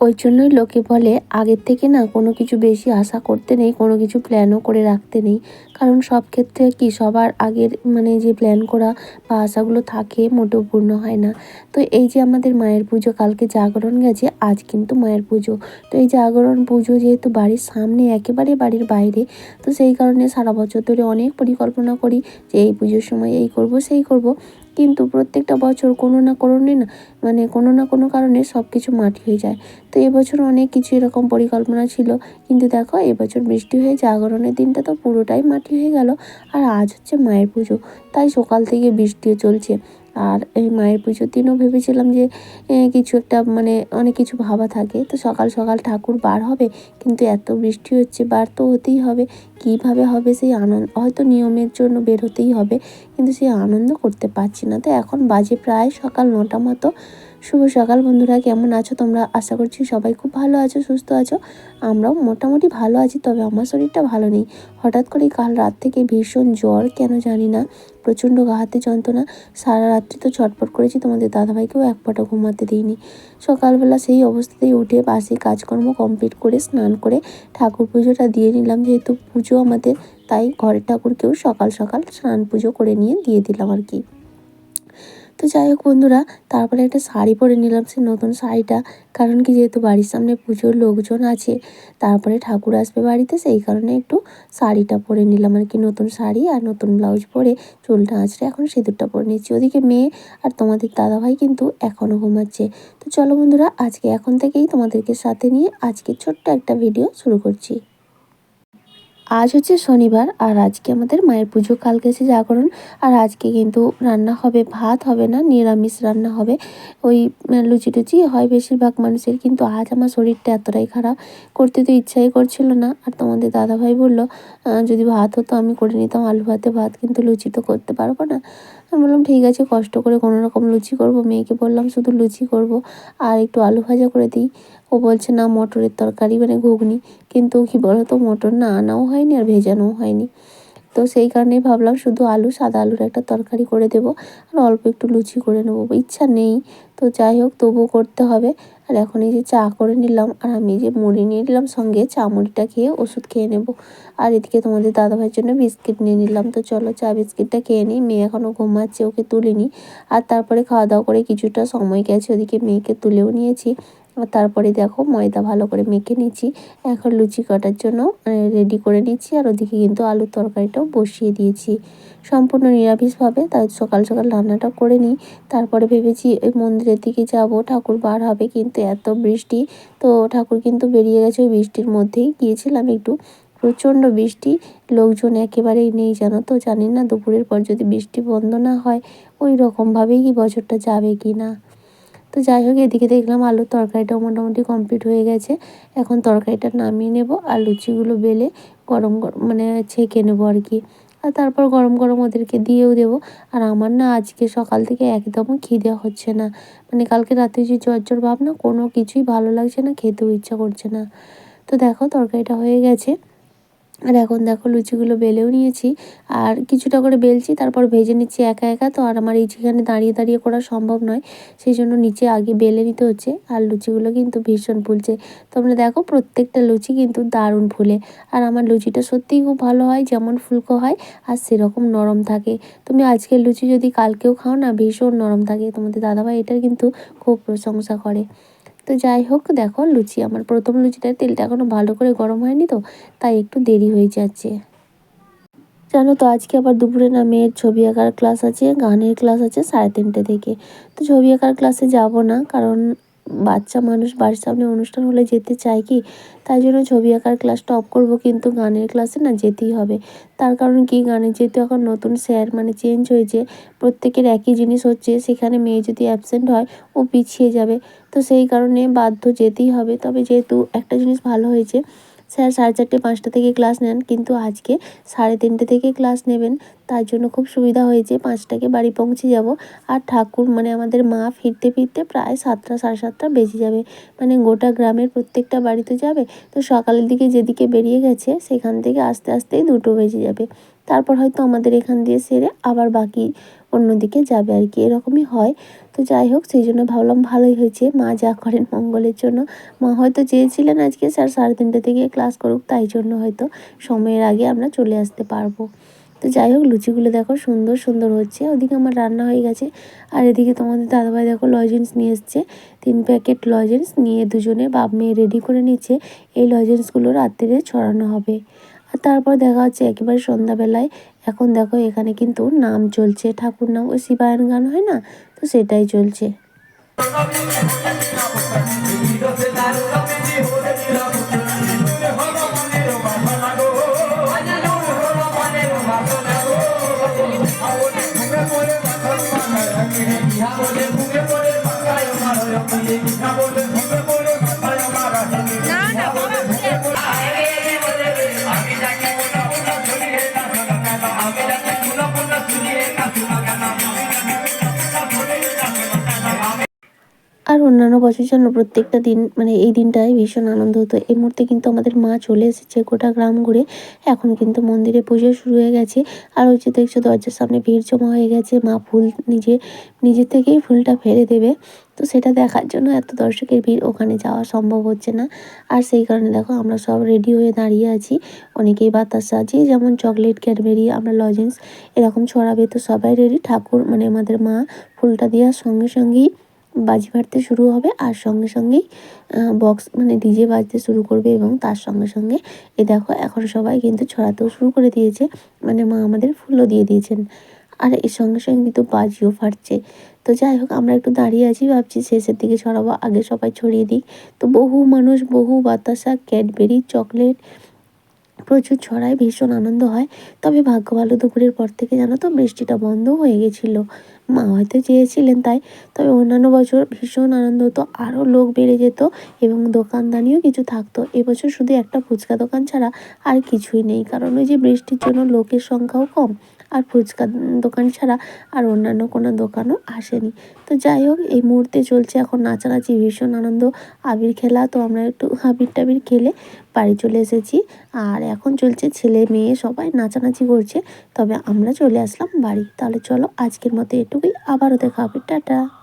ওই জন্যই লোকে বলে, আগের থেকে না কোনো কিছু বেশি আশা করতে নেই, কোনো কিছু প্ল্যানও করে রাখতে নেই। কারণ সব ক্ষেত্রে কি, সবার আগের মানে যে প্ল্যান করা বা আশাগুলো থাকে মোটেও পূর্ণ হয় না। তো এই যে আমাদের মায়ের পুজো, কালকে জাগরণ গেছে, আজ কিন্তু মায়ের পুজো। তো এই জাগরণ পুজো যেহেতু বাড়ির সামনে, একেবারে বাড়ির বাইরে, তো সেই কারণে সারা বছর ধরে অনেক পরিকল্পনা করি যে এই পুজোর সময় এই করব, সেই করব। কিন্তু প্রত্যেকটা বছর কোনো না কোনো না মানে কোনো না কোনো কারণে সব কিছু মাটি হয়ে যায়। তো এবছর অনেক কিছু এরকম পরিকল্পনা ছিল, কিন্তু দেখো এবছর বৃষ্টি হয়ে জাগরণের দিনটা তো পুরোটাই মাটি হয়ে গেল, আর আজ হচ্ছে মায়ের পুজো, তাই সকাল থেকে বৃষ্টিও চলছে। আর এই মায়ের পুজোর দিনও ভেবেছিলাম যে কিছু একটা মানে অনেক কিছু ভাবা থাকে। তো সকাল সকাল ঠাকুর বার হবে, কিন্তু এত বৃষ্টি হচ্ছে, বার তো হতেই হবে। কীভাবে হবে সেই আনন্দ, হয়তো নিয়মের জন্য বের হতেই হবে, কিন্তু সেই আনন্দ করতে পারছি না। তো এখন বাজে প্রায় সকাল নটা মতো। শুভ সকাল বন্ধুরা, কেমন আছো তোমরা? আশা করছি সবাই খুব ভালো আছো, সুস্থ আছো। আমরাও মোটামুটি ভালো আছি, তবে আমার শরীরটা ভালো নেই। হঠাৎ করে কাল রাত থেকে ভীষণ জ্বর, কেন জানি না। প্রচণ্ড গা হাতে যন্ত্রণা। সারা রাত্রি তো ছটপট করেছি, তোমাদের দাদাভাইকেও এক ফোঁটা ঘুমাতে দিইনি। সকালবেলা সেই অবস্থাতেই উঠে বাসে কাজকর্ম কমপ্লিট করে, স্নান করে ঠাকুর পুজোটা দিয়ে নিলাম। যেহেতু পুজো আমাদের, তাই ঘরের ঠাকুরকেও সকাল সকাল স্নান পুজো করে নিয়ে দিয়ে দিলাম আর কি। তো যাই হোক বন্ধুরা, তারপরে একটা শাড়ি পরে নিলাম সে নতুন শাড়িটা। কারণ কি যেহেতু বাড়ির সামনে পুজোর লোকজন আছে, তারপরে ঠাকুর আসবে বাড়িতে, সেই কারণে একটু শাড়িটা পরে নিলাম আর কি, নতুন শাড়ি আর নতুন ব্লাউজ পরে চুলটা আঁচড়ে এখন সিঁদুরটা পরে নিচ্ছি। ওদিকে মেয়ে আর তোমাদের দাদাভাই কিন্তু এখনও ঘুমাচ্ছে। তো চলো বন্ধুরা, আজকে এখন থেকেই তোমাদেরকে সাথে নিয়ে আজকে ছোট্ট একটা ভিডিও শুরু করছি। আজ হচ্ছে শনিবার, আর আজকে আমাদের মায়ের পুজো। কালকে এসে জাগরণ, আর আজকে কিন্তু রান্না হবে, ভাত হবে না, নিরামিষ রান্না হবে। ওই লুচি টুচি হয় বেশিরভাগ মানুষের, কিন্তু আজ আমার শরীরটা এতটাই খারাপ, করতে তো ইচ্ছাই করছিল না। আর তোমাদের দাদাভাই বলল যদি ভাত হতো, আমি করে নিতাম আলু ভাতে, ভাত কিন্তু লুচি তো করতে পারব না। আমি বললাম, ঠিক আছে, কষ্ট করে কোনো রকম লুচি করব। মেয়েকে বললাম, শুধু লুচি করব আর একটু আলু ভাজা করে দিই। ও বলছে, না, মটরের তরকারি মানে ঘুগনি। কিন্তু কি বলতো, মটর না আনাও হয়নি আর ভেজানোও হয়নি। তো সেই কারণেই ভাবলাম শুধু আলু, সাদা আলুর একটা তরকারি করে দেব আর অল্প একটু লুচি করে নেব, ইচ্ছা নেই। তো যাই হোক, তবুও করতে হবে। আর এখন এই যে চা করে নিলাম আর আমি যে মুড়ি নিয়ে নিলাম সঙ্গে, চা মুড়িটা খেয়ে ওষুধ খেয়ে নেব। আর এদিকে তোমাদের দাদাভাইয়ের জন্য বিস্কিট নিয়ে নিলাম। তো চলো চা, বিস্কিটটা খেয়ে নিই। মেয়ে এখনও ঘুমাচ্ছে, ওকে তুলিনি। আর তারপরে খাওয়া দাওয়া করে কিছুটা সময় গেছে, ওদিকে মেয়েকে তুলেও নিয়েছি। তারপরে দেখো ময়দা ভালো করে মেখে নিচ্ছি। এখন লুচি কাটার জন্য রেডি করে নিচ্ছি। আর ওদিকে কিন্তু আলুর তরকারিটাও বসিয়ে দিয়েছি। সম্পূর্ণ নিরামিষভাবে, তাই সকাল সকাল রান্নাটা করে নিই। তারপরে ভেবেছি ওই মন্দিরের দিকে যাব। ঠাকুর বার হবে কিন্তু এত বৃষ্টি। তো ঠাকুর কিন্তু বেরিয়ে গেছে ওই বৃষ্টির মধ্যেই। গিয়েছিলাম একটু প্রচণ্ড বৃষ্টি। লোকজন একেবারেই নেই জানো তো, জানি না দুপুরের পর যদি বৃষ্টি বন্ধ না হয়, ওই রকমভাবেই কি বছরটা যাবে কি না তো যাই হোক, এদিকে দেখলাম আলুর তরকারিটাও মোটামুটি কমপ্লিট হয়ে গেছে। এখন তরকারিটা নামিয়ে নেব আর লুচিগুলো বেলে গরম গরম মানে ছেঁকে নেব আর কি। আর তারপর গরম গরম ওদেরকে দিয়েও দেবো। আর আমার না আজকে সকাল থেকে একদমই খিদে হচ্ছে না। মানে কালকে রাতে যে জ্বর জ্বর ভাব না কোনো কিছুই ভালো লাগছে না, খেতেও ইচ্ছা করছে না। তো দেখো তরকারিটা হয়ে গেছে। আর এখন দেখো লুচিগুলো বেলেও নিয়েছি। আর কিছুটা করে বেলছি, তারপর ভেজে নিচ্ছি একা একা। তো আর আমার এই যেখানে দাঁড়িয়ে দাঁড়িয়ে করা সম্ভব নয়, সেই জন্য নিচে আগে বেলে নিতে হচ্ছে। আর লুচিগুলো কিন্তু ভীষণ ফুলছে। তোমরা দেখো প্রত্যেকটা লুচি কিন্তু দারুণ ফুলে। আর আমার লুচিটা সত্যিই খুব ভালো হয়, যেমন ফুলকো হয়, আর সেরকম নরম থাকে। তুমি আজকের লুচি যদি কালকেও খাও না, ভীষণ নরম থাকে। তোমাদের দাদাভাই এটার কিন্তু খুব প্রশংসা করে। তো যাই হোক, দেখো লুচি আমার প্রথম লুচিটার তেলটা এখনও ভালো করে গরম হয়নি তো, তাই একটু দেরি হয়ে যাচ্ছে। জানো তো, আজকে আবার দুপুরে না মেয়ের ছবি আঁকার ক্লাস আছে, গানের ক্লাস আছে সাড়ে তিনটে থেকে। তো ছবি আঁকার ক্লাসে যাব না, কারণ বাচ্চা মানুষ বাড়ির সামনে অনুষ্ঠান হলে যেতে চায় কি? তাই জন্য ছবি আঁকার ক্লাসটা অফ করব কিন্তু গানের ক্লাসে না যেতেই হবে। তার কারণ কি? গানের যেহেতু এখন নতুন স্যার মানে চেঞ্জ হয়েছে, প্রত্যেকের একই জিনিস হচ্ছে, সেখানে মেয়ে যদি অ্যাবসেন্ট হয়, ও পিছিয়ে যাবে। তো সেই কারণে বাধ্য যেতেই হবে। তবে যেহেতু একটা জিনিস ভালো হয়েছে স্যার, সাড়ে চারটে, পাঁচটা থেকে ক্লাস নেন, কিন্তু আজকে সাড়ে তিনটে থেকে ক্লাস নেবেন। তার জন্য খুব সুবিধা হয়েছে, পাঁচটাকে বাড়ি পৌঁছে যাব। আর ঠাকুর মানে আমাদের মা ফিরতে ফিরতে প্রায় সাতটা, সাড়ে সাতটা বেজে যাবে। মানে গোটা গ্রামের প্রত্যেকটা বাড়িতে যাবে। তো সকালের দিকে যেদিকে বেরিয়ে গেছে, সেখান থেকে আস্তে আস্তেই দুটো বেজে যাবে। তারপর হয়তো আমাদের এখান দিয়ে সেরে আবার বাকি অন্যদিকে যাবে আর কি। এরকমই হয়। তো যাই হোক, সেই জন্য ভাবলাম ভালোই হয়েছে। মা যা করেন মঙ্গলের জন্য। মা হয়তো চেয়েছিলেন আজকে স্যার সাড়ে তিনটে থেকে ক্লাস করুক, তাই জন্য হয়তো সময়ের আগে আমরা চলে আসতে পারব। তো যাই হোক, লুচিগুলো দেখো সুন্দর সুন্দর হচ্ছে। ওদিকে আমার রান্না হয়ে গেছে। আর এদিকে তোমাদের দাদাভাই দেখো লজেন্স নিয়ে এসছে। তিন প্যাকেট লজেন্স নিয়ে দুজনে বাপ মেয়ে রেডি করে নিচ্ছে। এই লজেন্সগুলো রাত্রিরে ছড়ানো হবে। আর তারপর দেখা হচ্ছে একেবারে সন্ধ্যাবেলায় এখন দেখো এখানে কিন্তু নাম চলছে, ঠাকুর নাম, ওই শিবায়ন গান হয় না? তো সেটাই চলছে। আর অন্যান্য বছর জন্য প্রত্যেকটা দিন মানে এই দিনটায় ভীষণ আনন্দ হতো। এই মুহূর্তে কিন্তু আমাদের মা চলে এসেছে গোটা গ্রাম ঘুরে। এখন কিন্তু মন্দিরে পুজো শুরু হয়ে গেছে। আর ওই যে দেখছ, দরজার সামনে ভিড় জমা হয়ে গেছে। মা ফুল নিজে নিজে থেকেই ফুলটা ফেলে দেবে। তো সেটা দেখার জন্য এত দর্শকের ভিড়, ওখানে যাওয়া সম্ভব হচ্ছে না। আর সেই কারণে দেখো, আমরা সব রেডি হয়ে দাঁড়িয়ে আছি। অনেকেই বাতাসা যে যেমন চকলেট ক্যাডবেরি আমরা লজেন্স এরকম ছড়াবে। তো সবাই রেডি ঠাকুর মানে আমাদের মা ফুলটা দেওয়ার সঙ্গে সঙ্গেই বাজি ফাটতে শুরু হবে আর সঙ্গে সঙ্গেই বক্স মানে ডিজে বাজতে শুরু করবে এবং তার সঙ্গে সঙ্গে, এ দেখো এখন সবাই কিন্তু ছড়াতেও শুরু করে দিয়েছে মানে মা আমাদের ফুলও দিয়ে দিয়েছেন। আর এর সঙ্গে সঙ্গে কিন্তু বাজিও ফাটছে। তো যাই হোক, আমরা একটু দাঁড়িয়ে আছি, ভাবছি শেষের দিকে ছড়াবো, আগে সবাই ছড়িয়ে দিই। তো বহু মানুষ, বহু বাতাসা, ক্যাডবেরি, চকলেট প্রচুর ছড়ায়, ভীষণ আনন্দ হয়। তবে ভাগ্য ভালো দুপুরের পর থেকে জানো তো বৃষ্টিটা বন্ধ হয়ে গেছিল। মা হয়তো চেয়েছিলেন তাই। তবে অন্যান্য বছর ভীষণ আনন্দ হতো, আরও লোক বেড়ে যেত এবং দোকানদানিও কিছু থাকতো। এবছর শুধু একটা ফুচকা দোকান ছাড়া আর কিছুই নেই, কারণ ওই যে বৃষ্টির জন্য লোকের সংখ্যাও কম। আর ফুচকা দোকান ছাড়া আর অন্যান্য কোনো দোকানও আসেনি। তো যাই হোক, এই মুহূর্তে চলছে এখন নাচানাচি, ভীষণ আনন্দ, আবির খেলা। তো আমরা একটু আবির টাবির খেলে বাড়ি চলে এসেছি। আর এখন চলছে ছেলে মেয়ে সবাই নাচানাচি করছে। তবে আমরা চলে আসলাম বাড়ি। তাহলে চলো আজকের মতো এটুকুই। আবারও দেখা হবে। টাটা।